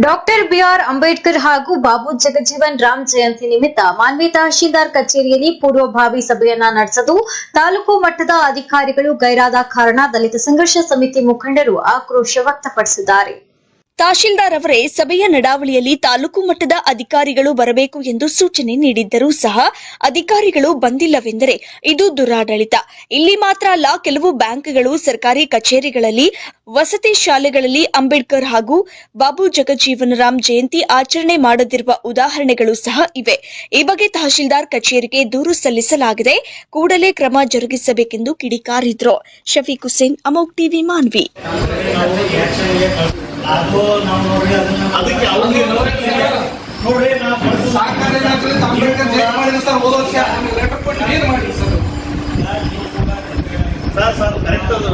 Doctor B R Ambedkar ಹಾಗೂ ಬಾಬು ಜಗಜೀವನ್ ರಾಮ್ ಜಯಂತಿ ನಿಮಿತ್ತ ಮಾನ್ವಿ ತಹಶೀಲ್ದಾರ್ ಕಚೇರಿಯಲ್ಲಿ ಪೂರ್ವಭಾವಿ ಸಭೆಯನ್ನ ನಡೆಸಲು ತಾಲೂಕು ಮಟ್ಟದ ಅಧಿಕಾರಿಗಳು ಗೈರಾದ ಕಾರಣ ದಲಿತ ಸಂಘರ್ಷ ಸಮಿತಿ ಮುಖಂಡರು ಆಕ್ರೋಶ ವ್ಯಕ್ತಪಡಿಸಿದ್ದಾರೆ. ತಹಶೀಲ್ದಾರ್ ಅವರೇ ಸಭೆಯ ನಡಾವಳಿಯಲ್ಲಿ ತಾಲೂಕು ಮಟ್ಟದ ಅಧಿಕಾರಿಗಳು ಬರಬೇಕು ಎಂದು ಸೂಚನೆ ನೀಡಿದ್ದರೂ ಸಹ ಅಧಿಕಾರಿಗಳು ಬಂದಿಲ್ಲವೆಂದರೆ ಇದು ದುರಾಡಳಿತ. ಇಲ್ಲಿ ಮಾತ್ರ ಅಲ್ಲ, ಕೆಲವು ಬ್ಯಾಂಕ್ಗಳು, ಸರ್ಕಾರಿ ಕಚೇರಿಗಳಲ್ಲಿ, ವಸತಿ ಶಾಲೆಗಳಲ್ಲಿ ಅಂಬೇಡ್ಕರ್ ಹಾಗೂ ಬಾಬು ಜಗಜೀವನರಾಮ್ ಜಯಂತಿ ಆಚರಣೆ ಮಾಡದಿರುವ ಉದಾಹರಣೆಗಳು ಸಹ ಇವೆ. ಈ ಬಗ್ಗೆ ತಹಶೀಲ್ದಾರ್ ಕಚೇರಿಗೆ ದೂರು ಸಲ್ಲಿಸಲಾಗಿದೆ. ಕೂಡಲೇ ಕ್ರಮ ಜರುಗಿಸಬೇಕೆಂದು ಕಿಡಿಕಾರಿದ್ರು. ಶಫೀಕ್ ಹುಸೇನ್, ಅಮೋಕ್ ಟಿವಿ, ಮಾನ್ವಿ. ಅದು ನಾವು ನೋಡ್ರಿ ಅದನ್ನ ಅದಕ್ಕೆ ಅವ್ರಿಗೆ ನೋಡ್ರಿ ನಾ ಸಾಕಾರ ಏನಾಗ್ತದೆ ಅಂಬೇಡ್ಕರ್ ಮಾಡಿದ್ರು ಸರ್ ಹೋದ ವರ್ಷ ಲೆಟರ್ ಕೊಟ್ಟು ಏನ್ ಮಾಡಿ ಸರ್. ಸರ್ ಸರ್ ಕರೆಕ್ಟ್ ಅದು.